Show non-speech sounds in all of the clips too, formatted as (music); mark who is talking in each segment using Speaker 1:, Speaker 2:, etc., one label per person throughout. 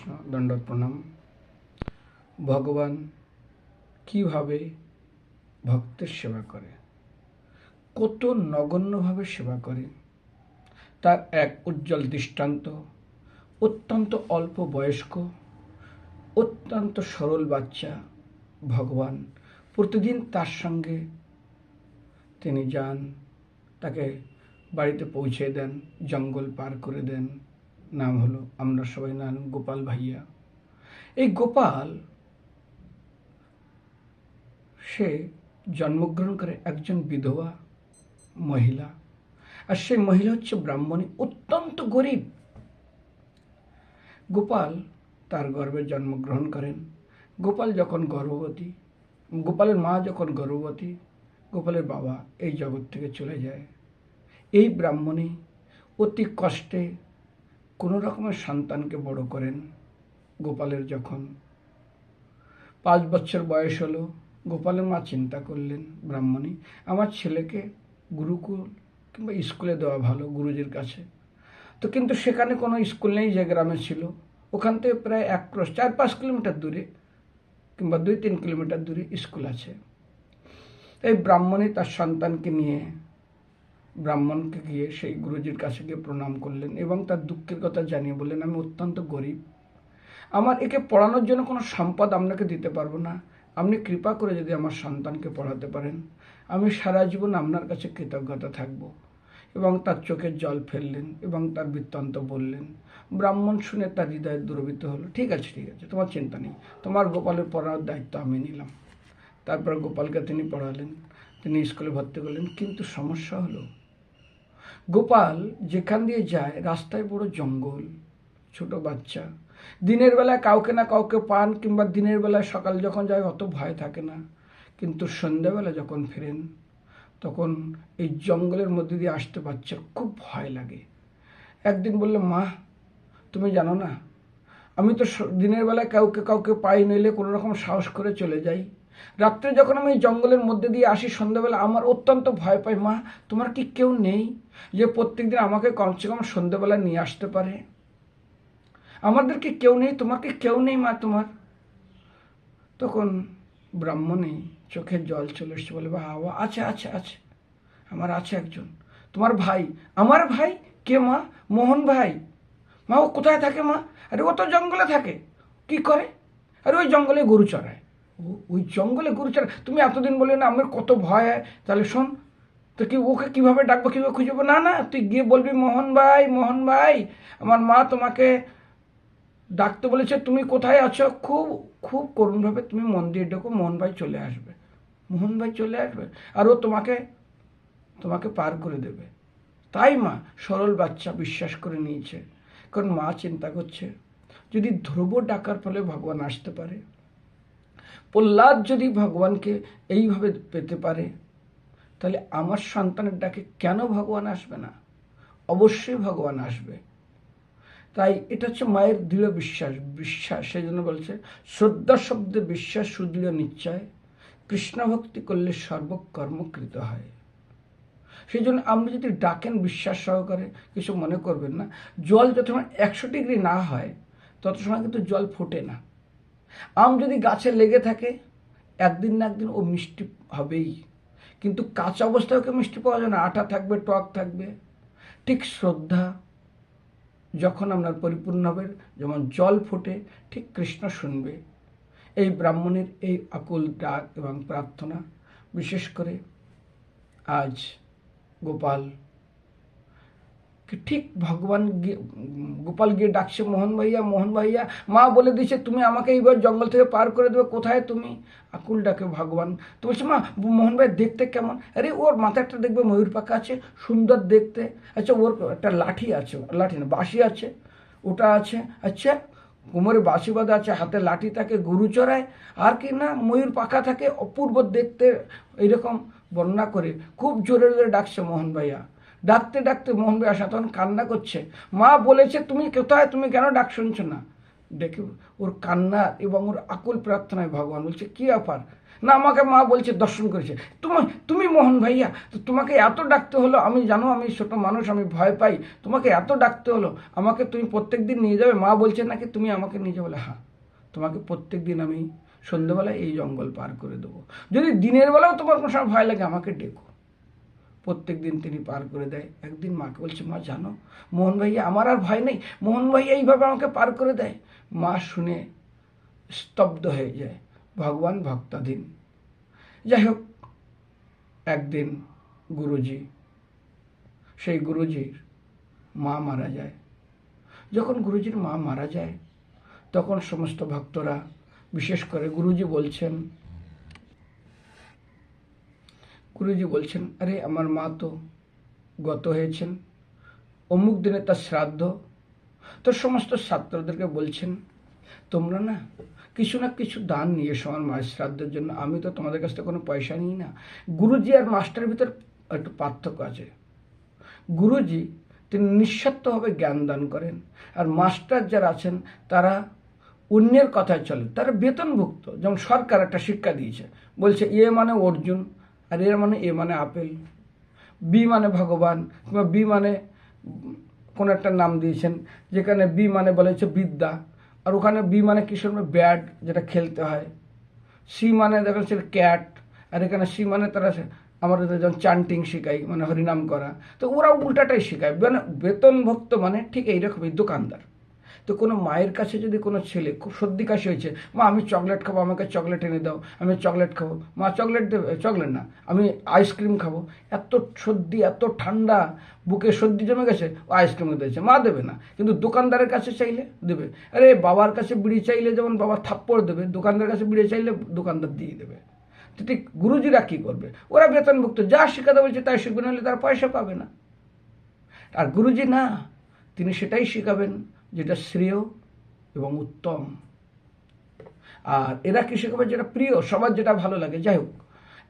Speaker 1: কৃষ্ণ দণ্ডত প্রণাম ভগবান কীভাবে ভক্তের সেবা করে? কত নগণ্যভাবে সেবা করে? তার এক উজ্জ্বল দৃষ্টান্ত, অত্যন্ত অল্প বয়স্ক, অত্যন্ত সরল বাচ্চা ভগবান প্রতিদিন তার সঙ্গে তিনি যান, তাকে বাড়িতে পৌঁছে দেন, জঙ্গল পার করে দেন। নাম হলো আমরা সবাই নাম গোপাল ভাইয়া। এই গোপাল, সে জন্মগ্রহণ করে একজন বিধবা মহিলা, আর সেই মহিলা হচ্ছে ব্রাহ্মণী, অত্যন্ত গরিব। গোপাল তার গর্ভে জন্মগ্রহণ করেন। গোপাল যখন গর্ভবতী, গোপালের মা যখন গর্ভবতী, গোপালের বাবা এই জগৎ থেকে চলে যায়। এই ব্রাহ্মণী অতি কষ্টে কোনো রকমের সন্তানকে বড় করেন গোপালের যখন। পাঁচ বছর বয়স হলো, গোপালের মা চিন্তা করলেন, ব্রাহ্মণী, আমার ছেলেকে গুরুকুল কিংবা স্কুলে দেওয়া ভালো গুরুজির কাছে। তো কিন্তু সেখানে কোনো স্কুল নেই যে গ্রামে ছিল। ওখান থেকে প্রায় এক ক্রস চার পাঁচ কিলোমিটার দূরে কিংবা দুই তিন কিলোমিটার দূরে স্কুল আছে। এই ব্রাহ্মণী তার সন্তানকে নিয়ে ব্রাহ্মণকে গিয়ে সেই গুরুজির কাছে গিয়ে প্রণাম করলেন এবং তার দুঃখের কথা জানিয়ে বললেন, আমি অত্যন্ত গরিব। আমার একে পড়ানোর জন্য কোনো সম্পদ আপনাকে দিতে পারব না। আপনি কৃপা করে যদি আমার সন্তানকে পড়াতে পারেন। আমি সারা জীবন আপনার কাছে কৃতজ্ঞতা থাকব। এবং তার চোখের জল ফেললেন এবং তার বৃত্তান্ত বললেন, ব্রাহ্মণ শুনে তার হৃদয় দুর্বৃত হলো। ঠিক আছে ঠিক আছে, তোমার চিন্তা নেই। তোমার গোপালের পড়ানোর দায়িত্ব আমি নিলাম। তারপর গোপালকে তিনি পড়ালেন। তিনি স্কুলে ভর্তি করলেন। কিন্তু সমস্যা হলো গোপাল যেখান দিয়ে যায়, রাস্তায় বড় জঙ্গল, ছোট বাচ্চা। দিনের বেলায় কাউকে না কাউকে পান কিংবা দিনের বেলায় সকাল যখন যায় অত ভয় থাকে না। কিন্তু সন্ধ্যাবেলা যখন ফেরেন, তখন এই জঙ্গলের মধ্যে দিয়ে আসতে বাচ্চার খুব ভয় লাগে। একদিন বললে, মা, তুমি জানো না, আমি তো দিনের বেলায় কাউকে কাউকে পাই নইলে কোনো রকম সাহস করে চলে যাই। রাত্রে যখন আমি জঙ্গলের মধ্যে দিয়ে আসি, সন্ধ্যাবেলা আমার অত্যন্ত ভয় পাই মা, তোমার কি কেউ নেই যে প্রত্যেকদিন আমাকে কমসে কম সন্ধ্যাবেলা নিয়ে আসতে পারে? আমাদের কি কেউ নেই? তোমার কি কেউ নেই, মা, তোমার? তখন ব্রাহ্মণী চোখের জল চলে এসছে, বলে, বাবা আছে আছে আছে আমার আছে একজন। তোমার ভাই? আমার ভাই? কে, মা? মোহন ভাই? মা, ও কোথায় থাকে, মা? আরে, ও তো জঙ্গলে থাকে। কি করে? আরে, ওই জঙ্গলে গরু চড়ায়। ওই জঙ্গলে গরু চড়ায় তুমি এতদিন বলে না, আমার কত ভয় হয়। তাহলে শোন, তো কি ওকে কীভাবে ডাকবো, কীভাবে খুঁজবো না না, তুই গিয়ে বলবি, মোহন ভাই মোহন ভাই, আমার মা তোমাকে ডাকতে বলেছে, তুমি কোথায় আছো? খুব খুব করুণভাবে তুমি মন্দির ডেকো, মোহন ভাই চলে আসবে। মোহন ভাই চলে আসবে। আর ও তোমাকে তোমাকে পার করে দেবে। তাই মা সরল বাচ্চা বিশ্বাস করে নিয়েছে। কারণ মা চিন্তা করছে, যদি ধ্রুব ডাকার ফলে ভগবান আসতে পারে প্রহ্লাদ যদি ভগবানকে এইভাবে পেতে পারে, তাহলে আমার সন্তানের ডাকে কেন ভগবান আসবে না? অবশ্যই ভগবান আসবে। তাই এটা হচ্ছে মায়ের দৃঢ় বিশ্বাস। বিশ্বাস, সেই জন্য বলছে, শ্রদ্ধা শব্দে বিশ্বাস, সুদৃঢ় নিশ্চয়। কৃষ্ণ ভক্তি করলে সর্বকর্মকৃত হয়। সেই জন্য আপনি যদি ডাকেন বিশ্বাস সহকারে, কিছু মনে করবেন না। জল যত একশো ডিগ্রি না হয়, তত সময় কিন্তু জল ফোটে না। আম যদি গাছে লেগে থাকে, একদিন না একদিন ও মিষ্টি হবেই। কিন্তু কাঁচা অবস্থায় ওকে মিষ্টি পাওয়া যায় না, আটা থাকবে, টক থাকবে। ঠিক শ্রদ্ধা যখন আপনার পরিপূর্ণ হবে, যেমন জল ফোটে, ঠিক কৃষ্ণ শুনবে। এই ব্রাহ্মণের এই আকুল ডাক এবং প্রার্থনা, বিশেষ করে আজ গোপাল কি ঠিক ভগবান গোপাল গিয়ে ডাকছে মোহন ভাইয়া মোহন ভাইয়া মা বলে দিছে তুমি আমাকে এইবার জঙ্গল থেকে পার করে দেবে কোথায় তুমি আকুল ডাকে ভগবান তো বলছে মা মোহন ভাই দেখতে কেমন আরে ওর মাথাটা দেখবে ময়ূর পাখা আছে সুন্দর দেখতে আচ্ছা ওর একটা লাঠি আছে লাঠি না বাঁশি আছে ওটা আছে আচ্ছা কোমরে বাঁশি বাঁধা আছে হাতে লাঠি থাকে গরু চড়ায় আর কি না ময়ূর পাখা থাকে অপূর্ব দেখতে এইরকম বর্ণনা করে খুব জোরে জোরে ডাকছে মোহন ভাইয়া ডাকতে ডাকতে মোহন আসা তখন কান্না করছে। মা বলেছে, তুমি কোথায়? তুমি কেন ডাক শুনছো না? ডেকে ওর কান্না এবং ওর আকুল প্রার্থনায় ভগবান বলছে, কি ব্যাপার? না, আমাকে মা বলছে, দর্শন করেছে, তুমি তুমি মোহন ভাইয়া, তো তোমাকে এত ডাকতে হলো, আমি জানো, আমি ছোট মানুষ, আমি ভয় পাই, তোমাকে এত ডাকতে হলো, আমাকে তুমি প্রত্যেক দিন নিয়ে যাবে? মা বলছে, নাকি তুমি আমাকে নিয়ে যাবে? বলে হ্যাঁ তোমাকে প্রত্যেক দিন আমি সন্ধ্যেবেলায় এই জঙ্গল পার করে দেবো। যদি দিনের বেলাও তোমার কোনো সময় ভয় লাগে, আমাকে ডেকো। প্রত্যেক দিন তিনি পার করে দেয়। একদিন মাকে বলছে, মা, জানো, মোহন ভাইয়া, আমার আর ভয় নেই। মোহন ভাইয়া এইভাবে আমাকে পার করে দেয়। মা শুনে স্তব্ধ হয়ে যায়। ভগবান ভক্তাধীন। যাই হোক, একদিন গুরুজি, সেই গুরুজির মা মারা যায়। যখন গুরুজির মা মারা যায়, তখন সমস্ত ভক্তরা, বিশেষ করে গুরুজি বলছেন গুরুজি বলছেন, আরে, আমার মা তো গত হয়েছেন। অমুক দিনে তার শ্রাদ্ধ। তো সমস্ত ছাত্রদেরকে বলছেন, তোমরা না কিছু না কিছু দান নিয়ে এসো আমার মায়ের শ্রাদ্ধের জন্য। আমি তো তোমাদের কাছ থেকে কোনো পয়সা নিই না। গুরুজি আর মাস্টারের ভিতর একটু পার্থক্য আছে। গুরুজি, তিনি নিঃস্বার্থভাবে জ্ঞান দান করেন আর মাস্টার যারা আছেন, তারা অন্যের কথায় চলে তারা বেতনভুক্ত। যেমন সরকার একটা শিক্ষা দিয়েছে। বলছে, এ মানে অর্জুন আর এর মানে এ মানে আপেল। বি মানে ভগবান কিংবা বি মানে কোনো একটা নাম দিয়েছেন, যেখানে বি মানে বলে হচ্ছে বিদ্যা, আর ওখানে বি মানে কিসের ব্যাট যেটা খেলতে হয়। সি মানে দেখা যাচ্ছে ক্যাট, আর এখানে সি মানে তারা আমাদের যেমন চান্টিং শেখাই মানে হরিনাম করা। তো ওরা উল্টাটাই শেখায় মানে বেতনভুক্ত মানে ঠিক এইরকমই দোকানদার। তো কোনো মায়ের কাছে যদি কোনো ছেলে খুব সর্দি কাশি হয়েছে, মা, আমি চকলেট খাব, আমাকে চকলেট এনে দাও, আমি চকলেট খাব। মা, চকলেট দেবে, চকলেট না, আমি আইসক্রিম খাব। এত সর্দি, এত ঠান্ডা, বুকে সর্দি জমে গেছে, ও আইসক্রিম দিয়েছে। মা, দেবে না, কিন্তু দোকানদারের কাছে চাইলে দেবে। আরে, বাবার কাছে বিড়ি চাইলে যেমন বাবা থাপ্পড় দেবে, দোকানদারের কাছে বিড়ি চাইলে দোকানদার দিয়ে দেবে। তো ঠিক গুরুজিরা কী করবে? ওরা বেতনভুক্ত, যা শেখাতে বলছে তাই শিখবে, নাহলে তার পয়সা পাবে না। আর গুরুজি না, তিনি সেটাই শেখাবেন। যেটা শ্রেয় এবং উত্তম। আর এরা কি শেখাবে? যেটা প্রিয়, সবার যেটা ভালো লাগে। যাই হোক,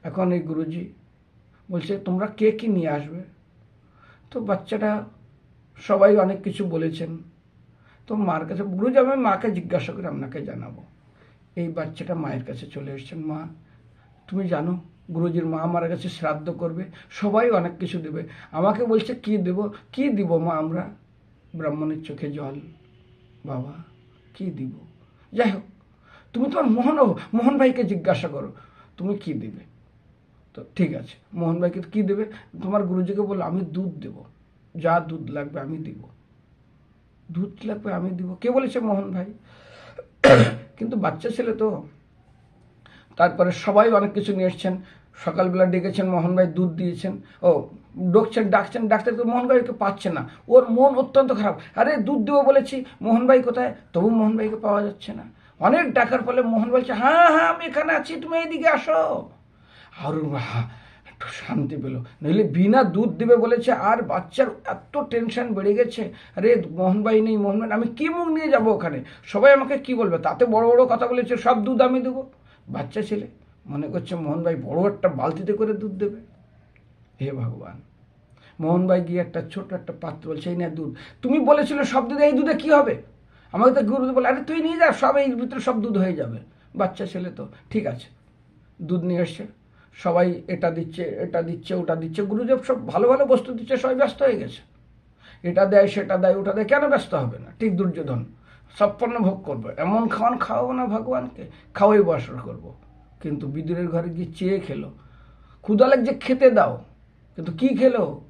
Speaker 1: এখন এই গুরুজি বলছে, তোমরা কে কি নিয়ে আসবে? তো বাচ্চাটা সবাই অনেক কিছু বলেছেন। তো মার কাছে গুরুজি আমি মাকে জিজ্ঞাসা করে আপনাকে জানাব। এই বাচ্চাটা মায়ের কাছে চলে এসছেন। মা, তুমি জানো, গুরুজির মা আমার কাছে শ্রাদ্ধ করবে, সবাই অনেক কিছু দেবে। আমাকে বলছে, কি দেব? কি দিব মা আমরা ব্রাহ্মণের চোখে জল, বাবা, কি দিব? যাই হোক, তুমি তোমার মোহন মোহন ভাইকে জিজ্ঞাসা করো, তুমি কি দেবে? তো ঠিক আছে, মোহন ভাইকে কি দেবে? তোমার গুরুজিকে বলল, আমি দুধ দেব, যা দুধ লাগবে আমি দিব। দুধ লাগবে আমি দিব। কে বলেছে মোহন ভাই? কিন্তু বাচ্চা ছেলে তো, তারপরে সবাই অনেক কিছু নিয়ে এসছেন। সকালবেলা ডেকেছেন, মোহন ভাই দুধ দিয়েছেন। ও, ডকছেন, ডাকছেন, ডাক্তার তো মোহন ভাইকে পাচ্ছে না। ওর মন অত্যন্ত খারাপ। আরে, দুধ দেবো বলেছি, মোহন ভাই কোথায়? তবু মোহন ভাইকে পাওয়া যাচ্ছে না। অনেক ডাকার ফলে মোহন বলছে হ্যাঁ হ্যাঁ আমি এখানে আছি, তুমি এইদিকে আসো। আর একটু শান্তি পেল। নইলে বিনা দুধ দেবে বলেছে, আর বাচ্চার এত টেনশন বেড়ে গেছে। আরে, মোহন ভাই নেই, মোহন ভাই, আমি কি মুখ নিয়ে যাব ওখানে? সবাই আমাকে কি বলবে? তাতে বড় বড় কথা বলেছে, সব দুধ আমি দেবো। বাচ্চা ছেলে। মনে করছে মোহন ভাই বড় একটা বালতিতে করে দুধ দেবে? হে ভগবান মোহন ভাই গিয়ে একটা ছোট একটা পাত্র বলছে, এই না দুধ। তুমি বলেছিলে সব দুধে এই দুধে কি হবে? আমাকে তো গুরু বলে, আরে তুই নিয়ে যা, সব এই ভিতরে সব দুধ হয়ে যাবে। বাচ্চা ছেলে তো, ঠিক আছে, দুধ নিয়ে এসছে, সবাই এটা দিচ্ছে এটা দিচ্ছে, ওটা দিচ্ছে, গুরুদেব সব ভালো ভালো বস্তু দিচ্ছে, সবাই ব্যস্ত হয়ে গেছে। এটা দেয়, সেটা দেয়, ওটা দেয়, কেন ব্যস্ত হবে না? ঠিক দুর্যোধন সবপন্ন ভোগ করব, এমন খাওয়ান খাওয়াবো না ভগবানকে, খাওয়াই বসর করব। কিন্তু বিদুরের ঘরে গিয়ে চেয়ে খেলো। ক্ষুদা লাগছে, খেতে দাও। কিন্তু কি খেলো?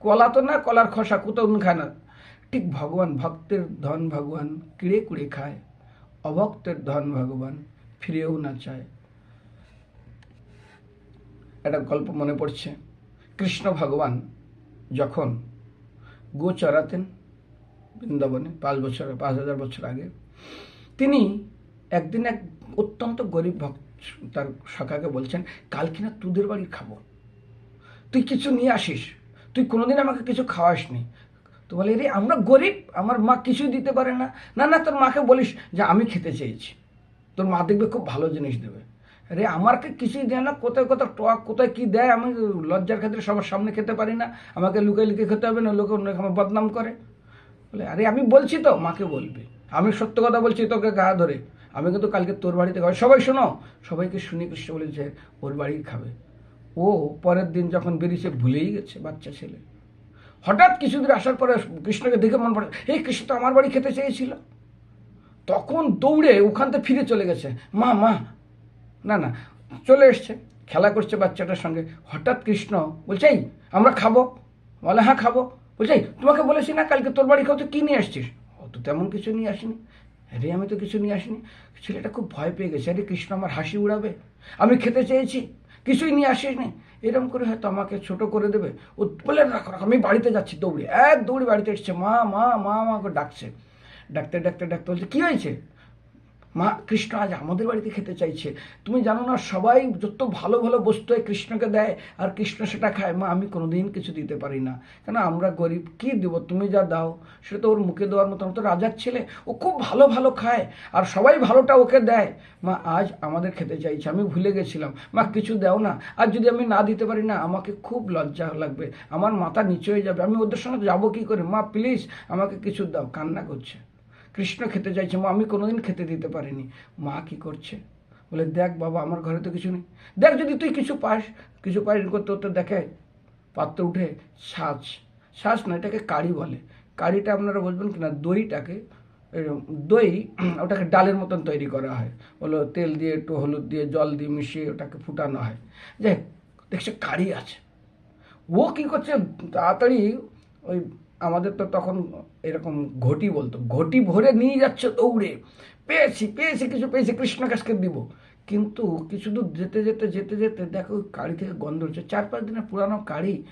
Speaker 1: কলা তো না, কলার খসা কোথাও খায় না ঠিক ভগবান ভক্তের ধন ভগবান কিড়ে কুড়ে খায়। অভক্তের ধন ভগবান ফিরেও না চায়। একটা গল্প মনে পড়ছে। কৃষ্ণ ভগবান যখন গো চড়াতেন বৃন্দাবনে পাঁচ বছর, পাঁচ হাজার বছর আগে, তিনি একদিন এক অত্যন্ত গরিব ভক্ত তার সখাকে বলছেন, কাল কিনা তোদের বাড়ি খাব। তুই কিছু নিয়ে আসিস? তুই কোনোদিন আমাকে কিছু খাওয়াসনি? তো বলে রে আমরা গরিব, আমার মা কিছুই দিতে পারে না। না না, তোর মাকে বলিস যে আমি খেতে চেয়েছি। তোর মা দেখবে খুব ভালো জিনিস দেবে। রে আমাকে কিছুই দেয় না, কোথায় কোথায় টক, কোথায় কি দেয়? আমি লজ্জার ক্ষেত্রে সবার সামনে খেতে পারি না। আমাকে লুকিয়ে লুকিয়ে খেতে হবে, না লোকে অন্য আমার বদনাম করে। বলে, আরে, আমি বলছি তো, মাকে বলবে। আমি সত্য কথা বলছি তোকে গা ধরে। আমি কিন্তু কালকে তোর বাড়িতে খাব। সবাই শোনো, সবাইকে শুনি কৃষ্ণ বলেছে ওর বাড়ি খাবে। ও পরের দিন যখন বেরিয়েছে, ভুলেই গেছে বাচ্চা ছেলে। হঠাৎ কিছুদিন আসার পরে কৃষ্ণকে দেখে মন পড়ে এই কৃষ্ণ, তো আমার বাড়ি খেতে চেয়েছিল? তখন দৌড়ে ওখান থেকে ফিরে চলে গেছে। মা মা। না না। চলে এসছে, খেলা করছে বাচ্চাটার সঙ্গে। হঠাৎ কৃষ্ণ বলছে, এই, আমরা খাব। বলে হ্যাঁ খাব। বলছে তোমাকে বলেছি না কালকে তোর বাড়ি খাও তো কী নিয়ে আসছিস? ও তো তেমন কিছু নিয়ে আসিনি। আরে, আমি তো কিছু নিয়ে আসিনি। ছেলেটা খুব ভয় পেয়ে গেছে। আরে, কৃষ্ণ আমার হাসি উড়াবে। আমি খেতে চেয়েছি। কিছুই নিয়ে আসিনি এরকম করে হয়তো আমাকে ছোট করে দেবে। ও বলে, রাখো রাখো, আমি বাড়িতে যাচ্ছি, দৌড়ে। এক দৌড়ে বাড়িতে এসছে। মা মা মা আমাকে ডাকছে। ডাকতে ডাকতে ডাকতে বলছে, কী হয়েছে? মা কৃষ্ণ আজ আমাদের বাড়িতে খেতে চাইছে। তুমি জানো না, সবাই যত ভালো ভালো বস্তু হয় কৃষ্ণকে দেয়, আর কৃষ্ণ সেটা খায়। মা, আমি কোনোদিন কিছু দিতে পারি না। কেন? আমরা গরিব, কি দেব? তুমি যা দাও, সেটা তো ওর মুখে দেওয়ার মতো। তো রাজার ছেলে, ও খুব ভালো ভালো খায়, আর সবাই ভালোটা ওকে দেয়। মা, আজ আমাদের খেতে চাইছে। আমি ভুলে গেছিলাম। মা, কিছু দাও না। আর যদি আমি না দিতে পারি না, আমাকে খুব লজ্জা লাগবে। আমার মাথা নিচে হয়ে যাবে। আমি ওদের সঙ্গে যাব কি করে? মা, প্লিজ, আমাকে কিছু দাও। কান্না করছে। কৃষ্ণ খেতে চাইছে, মা, আমি কোনোদিন খেতে দিতে পারিনি। মা কি করছে? বলে, দেখ বাবা, আমার ঘরে তো কিছু নেই। দেখ, যদি তুই কিছু পাস কিছু পাস করতে করতে দেখে, পাত্র উঠে ছাঁচ ছাঁচ না, এটাকে কারি বলে। কারিটা আপনারা বুঝবেন কিনা? দইটাকে দই, (clears throat) ওটাকে ডালের মতন তৈরি করা হয়। বলো, তেল দিয়ে একটু হলুদ দিয়ে জল দিয়ে মিশিয়ে ওটাকে ফুটানো হয়। যাই দেখছে কারি আছে। ও কী করছে? তাড়াতাড়ি ওই আমাদের তো তখন এরকম ঘটি বলতো, ঘটি ভরে নিয়ে যাচ্ছে দৌড়ে। পেয়েছি পেয়েছি কিছু, পেয়েছি কৃষ্ণ কাছকে দিব। কিন্তু কিছু দূর যেতে যেতে যেতে যেতে দেখো কাড়ি থেকে গন্ধ হচ্ছে চার পাঁচ দিনের পুরানো কাড়ি,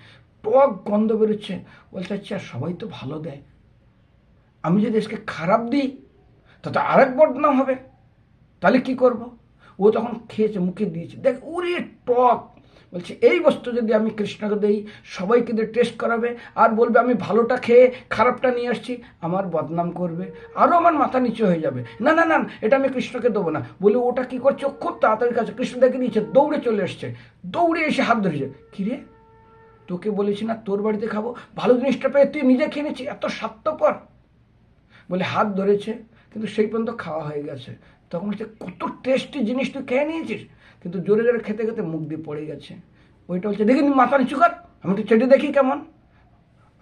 Speaker 1: টক গন্ধ বেরোচ্ছে। বলছে আচ্ছা সবাই তো ভালো দেয়। আমি যদি আজকে খারাপ দিই, তাতে আরেক বদনাম হবে। তাহলে কি করব? ও তখন খেয়েছে, মুখে দিয়েছে। দেখ উরে টক বলছে, এই বস্তু যদি আমি কৃষ্ণকে দেই, সবাইকে দিয়ে টেস্ট করাবে আর বলবে, আমি ভালোটা খেয়ে খারাপটা নিয়ে আসছি, আমার বদনাম করবে আরও আমার মাথা নিচু হয়ে যাবে। না না না, এটা আমি কৃষ্ণকে দেবো না। বলে, ওটা কি করছে? খুব তাড়াতাড়ি কাছে কৃষ্ণ দেখে নিয়েছে, দৌড়ে চলে এসছে। দৌড়ে এসে হাত ধরেছে। কিরে? তোকে বলেছি না, তোর বাড়িতে খাব? ভালো জিনিসটা পেয়ে তুই নিজে খেয়ে নিচ্ছি এত স্বার্থপর। বলে, হাত ধরেছে, কিন্তু সেই পর্যন্ত খাওয়া হয়ে গেছে। তখন বলছে, কত টেস্টি জিনিস তুই খেয়ে নিয়েছিস? কিন্তু জোরে জোরে খেতে খেতে মুখ দিয়ে পড়ে গেছে। ওইটা হচ্ছে দেখিনি মাথা নিচু কর, আমি একটু চেটে দেখি কেমন।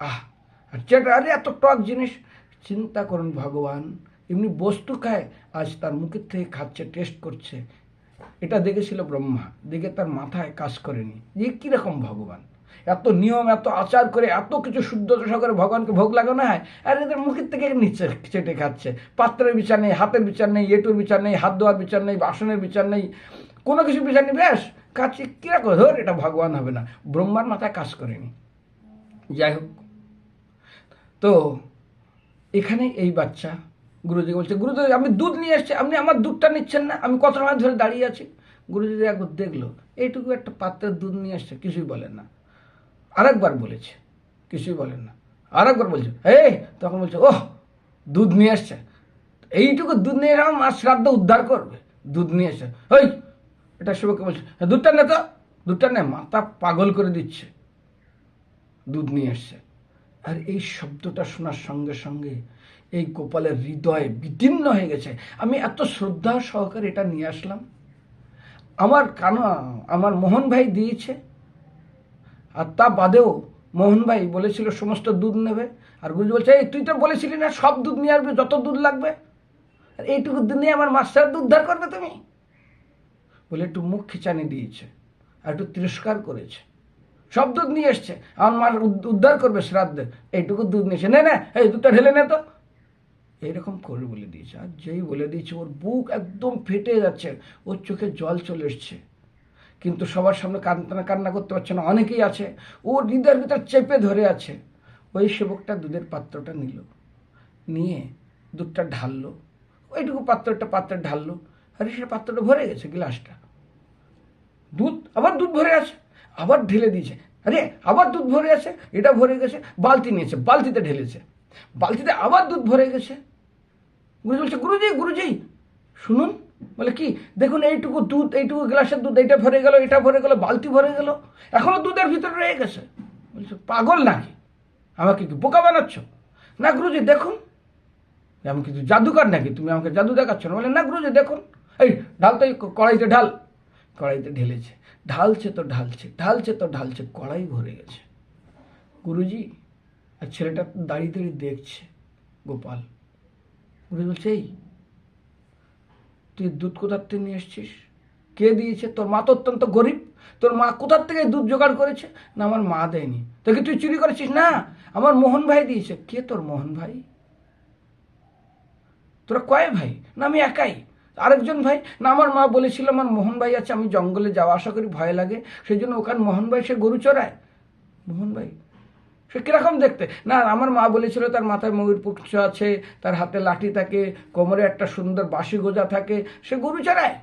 Speaker 1: আহ, আর চেটে, আরে এত টক জিনিস। চিন্তা করুন ভগবান, এমনি বস্তু খায়, আজ তার মুখের থেকে খাচ্ছে টেস্ট করছে। এটা দেখেছিল ব্রহ্মা, দেখে তার মাথায় কাজ করেনি। যে কীরকম ভগবান? এত নিয়ম, এত আচার করে, এত কিছু শুদ্ধ করে ভগবানকে ভোগ লাগানো হয়, আর এদের মুখের থেকে নিচে চেটে খাচ্ছে। পাত্রের বিচার নেই, হাতের বিচার নেই, এটুর বিচার নেই, হাত ধোয়ার বিচার নেই, বাসনের বিচার নেই। কোনো কিছু বিচার নেই ব্যাস খাচ্ছে কীরকম ধর, এটা ভগবান হবে না। ব্রহ্মার মাথায় কাজ করেনি। যাই হোক। তো, এখানে এই বাচ্চা গুরুজি বলছে গুরুজি আমি দুধ নিয়ে এসেছি আপনি আমার দুধটা নিচ্ছেন না, আমি কত সময় ধরে দাঁড়িয়ে আছি? গুরুজি একবার দেখল, এইটুকু একটা পাত্রের দুধ নিয়ে আসছে কিছুই বলেন না। আরেকবার বলেছে, কিছুই বলেন না। আরেকবার বলছে, এই! তখন বলছে, ওহ, দুধ নিয়ে আসছে এইটুকু দুধ নিয়ে আর শ্রাদ্ধ উদ্ধার করবে, দুধ নিয়ে এসে। ওই এটা শুভকে বলছে "হ্যাঁ, দুধটা নে তো। দুধটা নে মাথা পাগল করে দিচ্ছে। দুধ নিয়ে এসছে আর এই শব্দটা শোনার সঙ্গে সঙ্গে এই গোপালের হৃদয় বিদীর্ণ হয়ে গেছে। আমি এত শ্রদ্ধা সহকারে এটা নিয়ে আসলাম। আমার কানা আমার মোহন ভাই দিয়েছে। আর তা বাদেও মোহন ভাই বলেছিল সমস্ত দুধ নেবে। আর গুরুজি বলছে এই তুই তো বলেছিলি না সব দুধ নিয়ে আসবে যত দুধ লাগবে? আর এইটুকু দুধ নিয়ে আমার মাস্টার দুধ ধার করবে তুমি? বলে একটু মুখ খিচানি দিয়েছে আর একটু তিরস্কার করেছে। সব দুধ নিয়ে এসছে। আমার মার উদ্ধার করবে শ্রাদ্ধে। এইটুকু দুধ নিয়েছে নে, না, এই দুধটা ঢেলে নে তো। এইরকম করে বলে দিয়েছে। আর যেই বলে দিয়েছে, ওর বুক একদম ফেটে যাচ্ছে। ওর চোখে জল চলে এসছে। কিন্তু সবার সামনে কান্না কান্না করতে পারছে না। অনেকেই আছে ও হৃদয়ের ভিতর চেপে ধরে আছে। ওই সেবকটা দুধের পাত্রটা নিল। নিয়ে দুধটা ঢাললো। ওইটুকু পাত্রটা পাত্রে ঢাললো। আরে সে পাত্রটা ভরে গেছে গ্লাসটা। দুধ, আবার দুধ ভরে আছে, আবার ঢেলে দিয়েছে। আরে আবার দুধ ভরে আছে, এটা ভরে গেছে, বালতি নিয়েছে, বালতিতে ঢেলেছে। বালতিতে আবার দুধ ভরে গেছে। গুরুজি বলছে, গুরুজি গুরুজি, শুনুন, বলে কি, দেখুন এইটুকু দুধ, এইটুকু গ্লাসের দুধ, এইটা ভরে গেল, এটা ভরে গেল, বালতি ভরে গেল, এখনও দুধের ভিতরে রয়ে গেছে। বলছে, পাগল নাকি? আমাকে কি বোকা বানাচ্ছ? না গুরুজি, দেখুন। আমি কিছু জাদুকর নাকি, তুমি আমাকে জাদু দেখাচ্ছ না? বলে, না গুরুজি, দেখুন। এই, ঢাল তো কড়াইতে ঢাল। কড়াইতে ঢেলেছে। ঢালছে তো ঢালছে ঢালছে তো ঢালছে, কড়াই ভরে গেছে। গুরুজি, আর ছেলেটা দাঁড়িয়ে দাঁড়িয়ে দেখছে গোপাল। গুরুজি বলছে, এই, তুই দুধ কোথার থেকে নিয়ে এসছিস? কে দিয়েছে? তোর মা তো অত্যন্ত গরিব। তোর মা কোথার থেকে দুধ জোগাড় করেছে? না, আমার মা দেয়নি। তোকে তুই চুরি করেছিস? না, আমার মোহন ভাই দিয়েছে। কে তোর মোহন ভাই? তোরা কয় ভাই? না, আমি একাই। আরেকজন ভাই না আমার মা বলেছিল আমার মোহন ভাই আছে আমি জঙ্গলে যাওয়া আসা করি ভয় লাগে। সেই জন্য ওখানে মোহন ভাই সে গরু চড়ায়। মোহন ভাই সে কীরকম দেখতে? না আমার মা বলেছিল তার মাথায় ময়ূর পুচ্ছ আছে তার হাতে লাঠি থাকে কোমরে একটা সুন্দর বাঁশি গোজা থাকে সে গরু চড়ায়।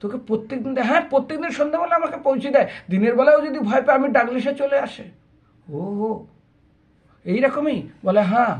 Speaker 1: তোকে প্রত্যেক দিন দেয়, হ্যাঁ প্রত্যেক দিন সন্ধ্যাবেলা আমাকে পৌঁছে দেয়। দিনের বেলাও যদি ভয় পায় আমি ডাকলে সে চলে আসে। ও এইরকমই? বলে হ্যাঁ।